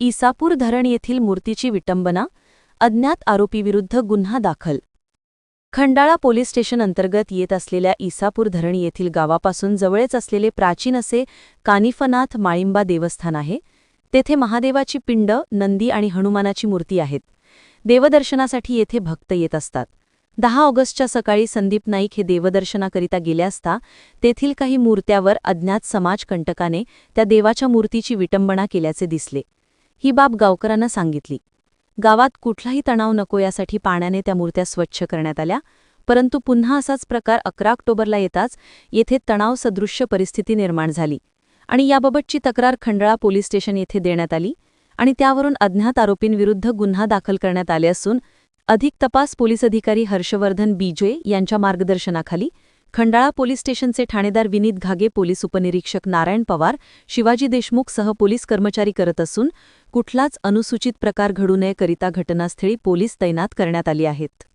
इसापूर धरण येथील मूर्तीची विटंबना अज्ञात आरोपीविरुद्ध गुन्हा दाखल. खंडाळा पोलीस स्टेशन अंतर्गत येत असलेल्या इसापूर धरण येथील गावापासून जवळच असलेले प्राचीन असे कानिफनाथ माळिंबा देवस्थान आहे. तेथे महादेवाची पिंड नंदी आणि हनुमानाची मूर्ती आहेत. देवदर्शनासाठी येथे भक्त येत असतात. दहा ऑगस्टच्या सकाळी संदीप नाईक हे देवदर्शनाकरिता गेले असता तेथील काही मूर्त्यावर अज्ञात समाजकंटकाने त्या देवाच्या मूर्तीची विटंबना केल्याचे दिसले. ही बाब गावकरांना सांगितली. गावात कुठलाही तणाव नको यासाठी पाण्याने त्या मूर्त्या स्वच्छ करण्यात आल्या परंतु पुन्हा असाच प्रकार अकरा ऑक्टोबरला येताच येथे तणावसदृश्य परिस्थिती निर्माण झाली आणि याबाबतची तक्रार खंडाळा पोलीस स्टेशन येथे देण्यात आली आणि त्यावरून अज्ञात आरोपींविरुद्ध गुन्हा दाखल करण्यात आले असून अधिक तपास पोलीस अधिकारी हर्षवर्धन बीजे यांच्या मार्गदर्शनाखाली खंडाळा पोलीस स्टेशनचे ठाणेदार विनीत घागे पोलीस उपनिरीक्षक नारायण पवार शिवाजी देशमुख सह पोलीस कर्मचारी करत असून कुठलाच अनुसूचित प्रकार घडू नये करिता घटनास्थळी पोलीस तैनात करण्यात आली आहेत.